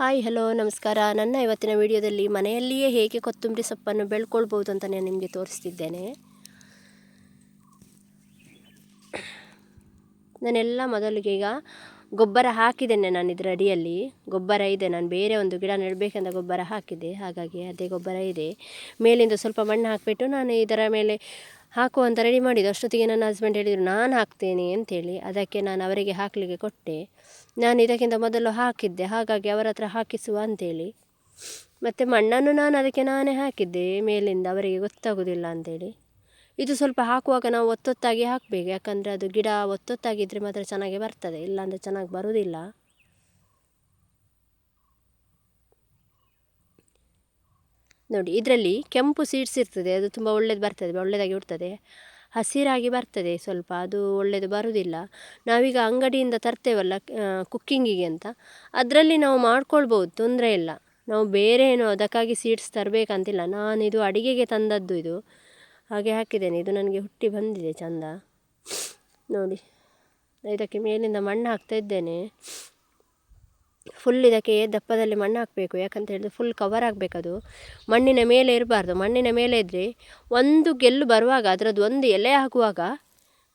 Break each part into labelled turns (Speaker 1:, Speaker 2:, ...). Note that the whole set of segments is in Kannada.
Speaker 1: ಹಾಯ್, ಹಲೋ, ನಮಸ್ಕಾರ. ನನ್ನ ಇವತ್ತಿನ ವಿಡಿಯೋದಲ್ಲಿ ಮನೆಯಲ್ಲಿಯೇ ಹೇಗೆ ಕೊತ್ತಂಬರಿ ಸೊಪ್ಪನ್ನು ಬೆಳ್ಕೊಳ್ಬೋದು ಅಂತ ನಾನು ನಿಮಗೆ ತೋರಿಸ್ತಿದ್ದೇನೆ. ನಾನೆಲ್ಲ ಮೊದಲಿಗೆ ಈಗ ಗೊಬ್ಬರ ಹಾಕಿದ್ದೇನೆ ನಾನು ಇದರ ಅಡಿಯಲ್ಲಿ. ಗೊಬ್ಬರ ಇದೆ, ನಾನು ಬೇರೆ ಒಂದು ಗಿಡ ನೆಡಬೇಕಂತ ಗೊಬ್ಬರ ಹಾಕಿದೆ ಹಾಗಾಗಿ ಅದೇ ಗೊಬ್ಬರ ಇದೆ. ಮೇಲಿಂದ ಸ್ವಲ್ಪ ಮಣ್ಣು ಹಾಕಿಬಿಟ್ಟು ನಾನು ಇದರ ಮೇಲೆ ಹಾಕುವಂತ ರೆಡಿ ಮಾಡಿದ್ದು. ಅಷ್ಟೊತ್ತಿಗೆ ನನ್ನ ಹಸ್ಬೆಂಡ್ ಹೇಳಿದರು, ನಾನು ಹಾಕ್ತೇನೆ ಅಂತೇಳಿ. ಅದಕ್ಕೆ ನಾನು ಅವರಿಗೆ ಹಾಕಲಿಕ್ಕೆ ಕೊಟ್ಟೆ. ನಾನು ಇದಕ್ಕಿಂತ ಮೊದಲು ಹಾಕಿದ್ದೆ. ಹಾಗಾಗಿ ಅವರ ಹತ್ರ ಹಾಕಿಸುವ ಅಂತೇಳಿ. ಮತ್ತು ಮಣ್ಣನ್ನು ನಾನು ಅದಕ್ಕೆ ನಾನೇ ಹಾಕಿದ್ದೆ. ಮೇಲಿಂದ ಅವರಿಗೆ ಗೊತ್ತಾಗೋದಿಲ್ಲ ಅಂತೇಳಿ. ಇದು ಸ್ವಲ್ಪ ಹಾಕುವಾಗ ನಾವು ಒತ್ತೊತ್ತಾಗಿ ಹಾಕಬೇಕು. ಯಾಕಂದರೆ ಅದು ಗಿಡ ಒತ್ತೊತ್ತಾಗಿದ್ದರೆ ಮಾತ್ರ ಚೆನ್ನಾಗಿ ಬರ್ತದೆ. ಇಲ್ಲಾಂದರೆ ಚೆನ್ನಾಗಿ ಬರುವುದಿಲ್ಲ ನೋಡಿ, ಇದರಲ್ಲಿ ಕೆಂಪು ಸೀಡ್ಸ್ ಇರ್ತದೆ, ಅದು ತುಂಬ ಒಳ್ಳೇದು ಬರ್ತದೆ ಒಳ್ಳೆಯದಾಗಿ ಉಡ್ತದೆ ಹಸಿರಾಗಿ ಬರ್ತದೆ ಸ್ವಲ್ಪ, ಅದು ಒಳ್ಳೆಯದು ಬರುವುದಿಲ್ಲ ನಾವೀಗ ಅಂಗಡಿಯಿಂದ ತರ್ತೇವಲ್ಲ ಕುಕ್ಕಿಂಗಿಗೆ ಅಂತ. ಅದರಲ್ಲಿ ನಾವು ಮಾಡ್ಕೊಳ್ಬೋದು, ತೊಂದರೆ ಇಲ್ಲ. ನಾವು ಬೇರೆ ಏನು ಅದಕ್ಕಾಗಿ ಸೀಡ್ಸ್ ತರಬೇಕಂತಿಲ್ಲ. ಇದು ಅಡಿಗೆಗೆ ತಂದದ್ದು ಇದು. ಹಾಗೆ ಹಾಕಿದ್ದೇನೆ. ಇದು ನನಗೆ ಹುಟ್ಟಿ ಬಂದಿದೆ ಚಂದ. ನೋಡಿ, ಇದಕ್ಕೆ ಮೇಲಿಂದ ಮಣ್ಣು ಹಾಕ್ತಾ ಇದ್ದೇನೆ. ಫುಲ್ ಇದಕ್ಕೆ ದಪ್ಪದಲ್ಲಿ ಮಣ್ಣು ಹಾಕಬೇಕು. ಯಾಕಂತ ಹೇಳಿದ್ರೆ ಫುಲ್ ಕವರ್ ಆಗಬೇಕದು ಮಣ್ಣಿನ ಮೇಲೆ ಇರಬಾರ್ದು. ಮಣ್ಣಿನ ಮೇಲೆ ಇದ್ದರೆ ಒಂದು ಗೆಲ್ಲು ಬರುವಾಗ, ಅದರದ್ದು ಒಂದು ಎಲೆ ಹಾಕುವಾಗ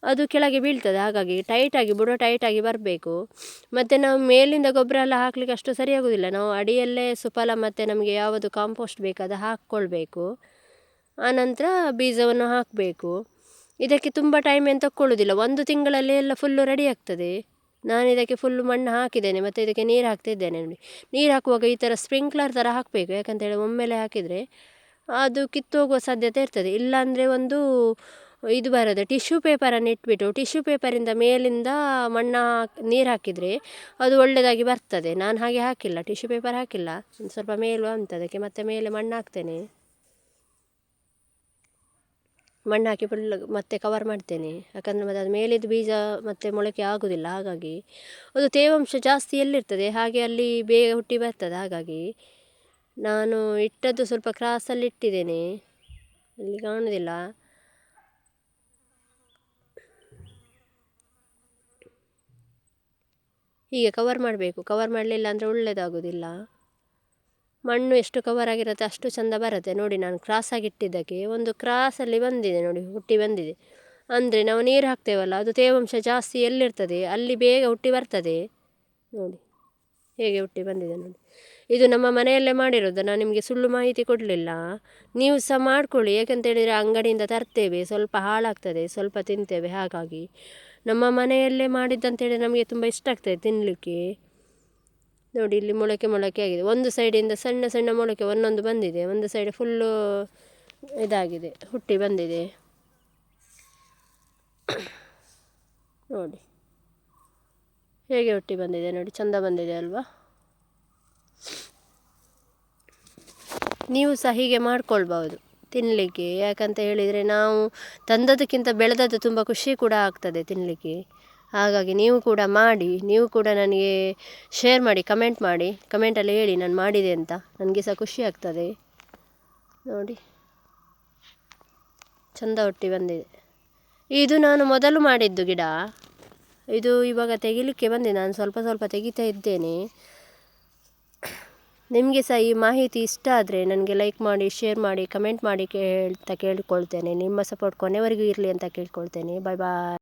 Speaker 1: ಅದು ಕೆಳಗೆ ಬೀಳ್ತದೆ. ಹಾಗಾಗಿ ಟೈಟಾಗಿ ಬುಡ ಟೈಟಾಗಿ ಬರಬೇಕು. ಮತ್ತು ನಾವು ಮೇಲಿಂದ ಗೊಬ್ಬರ ಎಲ್ಲ ಹಾಕಲಿಕ್ಕೆ ಅಷ್ಟು ಸರಿಯಾಗೋದಿಲ್ಲ ನಾವು ಅಡಿಯಲ್ಲೇ ಸುಫಲ ಮತ್ತು ನಮಗೆ ಯಾವುದು ಕಾಂಪೋಸ್ಟ್ ಬೇಕು ಅದು ಹಾಕ್ಕೊಳ್ಬೇಕು. ಆನಂತರ ಬೀಜವನ್ನು ಹಾಕಬೇಕು. ಇದಕ್ಕೆ ತುಂಬ ಟೈಮ್ ಏನು ತಕ್ಕೊಳ್ಳೋದಿಲ್ಲ. ಒಂದು ತಿಂಗಳಲ್ಲಿ ಎಲ್ಲ ಫುಲ್ಲು ರೆಡಿ ಆಗ್ತದೆ. ನಾನು ಇದಕ್ಕೆ ಫುಲ್ ಮಣ್ಣು ಹಾಕಿದ್ದೇನೆ, ಮತ್ತು ಇದಕ್ಕೆ ನೀರು ಹಾಕ್ತಿದ್ದೇನೆ ನೋಡಿ. ನೀರು ಹಾಕುವಾಗ ಈ ಥರ ಸ್ಪ್ರಿಂಕ್ಲರ್ ಥರ ಹಾಕಬೇಕು, ಯಾಕಂತೇಳಿ ಒಮ್ಮೆಲೆ ಹಾಕಿದರೆ ಅದು ಕಿತ್ತೋಗುವ ಸಾಧ್ಯತೆ ಇರ್ತದೆ. ಇಲ್ಲಾಂದರೆ ಒಂದು ಇದು ಬರೋದು ಟಿಶ್ಯೂ ಪೇಪರನ್ನು ಇಟ್ಬಿಟ್ಟು ಟಿಶ್ಯೂ ಪೇಪರಿಂದ ಮೇಲಿಂದ ಮಣ್ಣು ನೀರು ಹಾಕಿದರೆ ಅದು ಒಳ್ಳೆಯದಾಗಿ ಬರ್ತದೆ. ನಾನು ಹಾಗೆ ಹಾಕಿಲ್ಲ ಟಿಶ್ಯೂ ಪೇಪರ್ ಹಾಕಿಲ್ಲ, ಒಂದು ಸ್ವಲ್ಪ ಮೇಲು ಅದಕ್ಕೆ ಮತ್ತೆ ಮೇಲೆ ಮಣ್ಣು ಹಾಕ್ತೇನೆ. ಮಣ್ಣು ಹಾಕಿ ಫುಲ್ ಮತ್ತೆ ಕವರ್ ಮಾಡ್ತೇನೆ. ಯಾಕಂದರೆ ಮತ್ತೆ ಅದು ಮೇಲಿದ್ದು ಬೀಜ ಮತ್ತೆ ಮೊಳಕೆ ಆಗೋದಿಲ್ಲ, ಹಾಗಾಗಿ ಅದು ತೇವಾಂಶ ಜಾಸ್ತಿ ಎಲ್ಲಿರ್ತದೆ? ಹಾಗೆ ಅಲ್ಲಿ ಬೇಗ ಹುಟ್ಟಿ ಬರ್ತದೆ, ಹಾಗಾಗಿ ನಾನು ಇಟ್ಟದ್ದು ಸ್ವಲ್ಪ ಕ್ರಾಸಲ್ಲಿ ಇಟ್ಟಿದ್ದೇನೆ. ಅಲ್ಲಿ ಕಾಣೋದಿಲ್ಲ. ಹೀಗೆ ಕವರ್ ಮಾಡಬೇಕು. ಕವರ್ ಮಾಡಲಿಲ್ಲ ಅಂದರೆ ಒಳ್ಳೆಯದಾಗೋದಿಲ್ಲ ಮಣ್ಣು ಎಷ್ಟು ಕವರ್ ಆಗಿರುತ್ತೆ ಅಷ್ಟು ಚೆಂದ ಬರುತ್ತೆ. ನೋಡಿ ನಾನು ಕ್ರಾಸಾಗಿ ಇಟ್ಟಿದ್ದಕ್ಕೆ ಒಂದು ಕ್ರಾಸಲ್ಲಿ ಬಂದಿದೆ ನೋಡಿ, ಹುಟ್ಟಿ ಬಂದಿದೆ. ಅಂದರೆ ನಾವು ನೀರು ಹಾಕ್ತೇವಲ್ಲ, ಅದು ತೇವಾಂಶ ಜಾಸ್ತಿ ಎಲ್ಲಿರ್ತದೆ? ಅಲ್ಲಿ ಬೇಗ ಹುಟ್ಟಿ ಬರ್ತದೆ. ನೋಡಿ, ಹೇಗೆ ಹುಟ್ಟಿ ಬಂದಿದೆ ನೋಡಿ. ಇದು ನಮ್ಮ ಮನೆಯಲ್ಲೇ ಮಾಡಿರೋದು, ನಾನು ನಿಮಗೆ ಸುಳ್ಳು ಮಾಹಿತಿ ಕೊಡಲಿಲ್ಲ. ನೀವು ಸಹ ಮಾಡ್ಕೊಳ್ಳಿ ಏಕೆಂತೇಳಿದರೆ ಅಂಗಡಿಯಿಂದ ತರ್ತೇವೆ, ಸ್ವಲ್ಪ ಹಾಳಾಗ್ತದೆ, ಸ್ವಲ್ಪ ತಿಂತೇವೆ, ಹಾಗಾಗಿ. ನಮ್ಮ ಮನೆಯಲ್ಲೇ ಮಾಡಿದ್ದಂತೇಳಿ ನಮಗೆ ತುಂಬ ಇಷ್ಟ ಆಗ್ತದೆ ತಿನ್ನಲಿಕ್ಕೆ ನೋಡಿ ಇಲ್ಲಿ ಮೊಳಕೆ ಮೊಳಕೆ ಆಗಿದೆ. ಒಂದು ಸೈಡಿಂದ ಸಣ್ಣ ಸಣ್ಣ ಮೊಳಕೆ ಒಂದೊಂದು ಬಂದಿದೆ. ಒಂದು ಸೈಡ್ ಫುಲ್ಲು ಇದಾಗಿದೆ, ಹುಟ್ಟಿ ಬಂದಿದೆ. ನೋಡಿ. ಹೇಗೆ ಹುಟ್ಟಿ ಬಂದಿದೆ ನೋಡಿ, ಚಂದ ಬಂದಿದೆ ಅಲ್ವಾ? ನೀವು ಸಹ ಹೀಗೆ ಮಾಡ್ಕೊಳ್ಬೋದು ತಿನ್ನಲಿಕ್ಕೆ ಯಾಕಂತ ಹೇಳಿದರೆ ನಾವು ತಂದದಕ್ಕಿಂತ ಬೆಳೆದದ್ದು ತುಂಬ ಖುಷಿ ಕೂಡ ಆಗ್ತದೆ ತಿನ್ನಲಿಕ್ಕೆ ಹಾಗಾಗಿ ನೀವು ಕೂಡ ಮಾಡಿ, ನೀವು ಕೂಡ ನನಗೆ ಶೇರ್ ಮಾಡಿ ಕಮೆಂಟ್ ಮಾಡಿ. ಕಮೆಂಟಲ್ಲಿ ಹೇಳಿ ನಾನು ಮಾಡಿದೆ ಅಂತ. ನನಗೆ ಸಹ ಖುಷಿ ಆಗ್ತದೆ. ನೋಡಿ. ಚಂದ ಒಟ್ಟಿ ಬಂದಿದೆ. ಇದು ನಾನು ಮೊದಲು ಮಾಡಿದ್ದು ಗಿಡ. ಇದು ಇವಾಗ ತೆಗಿಲಿಕ್ಕೆ ಬಂದೆ. ನಾನು ಸ್ವಲ್ಪ ಸ್ವಲ್ಪ ತೆಗಿತಾ ಇದ್ದೇನೆ. ನಿಮಗೆ ಸಹ ಈ ಮಾಹಿತಿ ಇಷ್ಟ ಆದರೆ ನನಗೆ ಲೈಕ್ ಮಾಡಿ ಶೇರ್ ಮಾಡಿ ಕಮೆಂಟ್ ಮಾಡಿ ಕೇಳ್ತಾ ಕೇಳಿಕೊಳ್ತೇನೆ. ನಿಮ್ಮ ಸಪೋರ್ಟ್ ಕೊನೆವರೆಗೂ ಇರಲಿ ಅಂತ ಕೇಳ್ಕೊಳ್ತೇನೆ. ಬಾಯ್ ಬಾಯ್